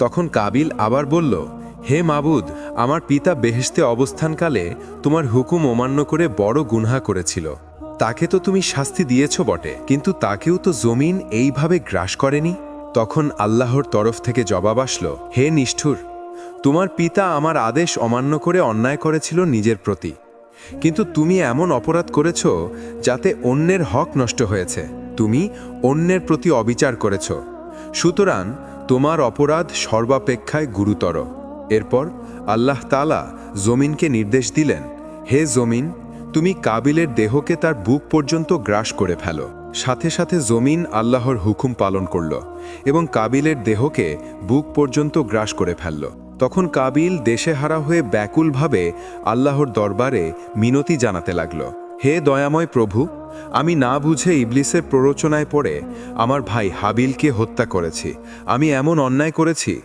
তখন কাবিল আবার বলল, হে মাবুদ, আমার পিতা বেহেশতে অবস্থানকালে তোমার হুকুম অমান্য করে বড় গুনহা করেছিল। তাকে তো তুমি শাস্তি দিয়েছ বটে, কিন্তু তাকেও তো জমিন এইভাবে গ্রাস করেনি? তখন আল্লাহর তরফ থেকে জবাব আসলো, হে নিষ্ঠুর, তোমার পিতা আমার আদেশ অমান্য করে অন্যায় করেছিল নিজের প্রতি। কিন্তু তুমি এমন অপরাধ করেছ যাতে অন্যের হক নষ্ট হয়েছে। তুমি অন্যের প্রতি অবিচার করেছ। সুতরাং তোমার অপরাধ সর্বাপেক্ষায় গুরুতর। এরপর আল্লাহ তালা জমিনকে নির্দেশ দিলেন, হে জমিন, তুমি কাবিলের দেহকে তার বুক পর্যন্ত গ্রাস করে ফেলো। সাথে সাথে জমিন আল্লাহর হুকুম পালন করল এবং কাবিলের দেহকে বুক পর্যন্ত গ্রাস করে ফেলল। তখন কাবিল দেশে হারা হয়ে ব্যাকুলভাবে আল্লাহর দরবারে মিনতি জানাতে লাগল। হে দয়াময় প্রভু, আমি না বুঝে ইবলিসের প্ররোচনায় পড়ে আমার ভাই হাবিলকে হত্যা করেছি। আমি এমন অন্যায় করেছি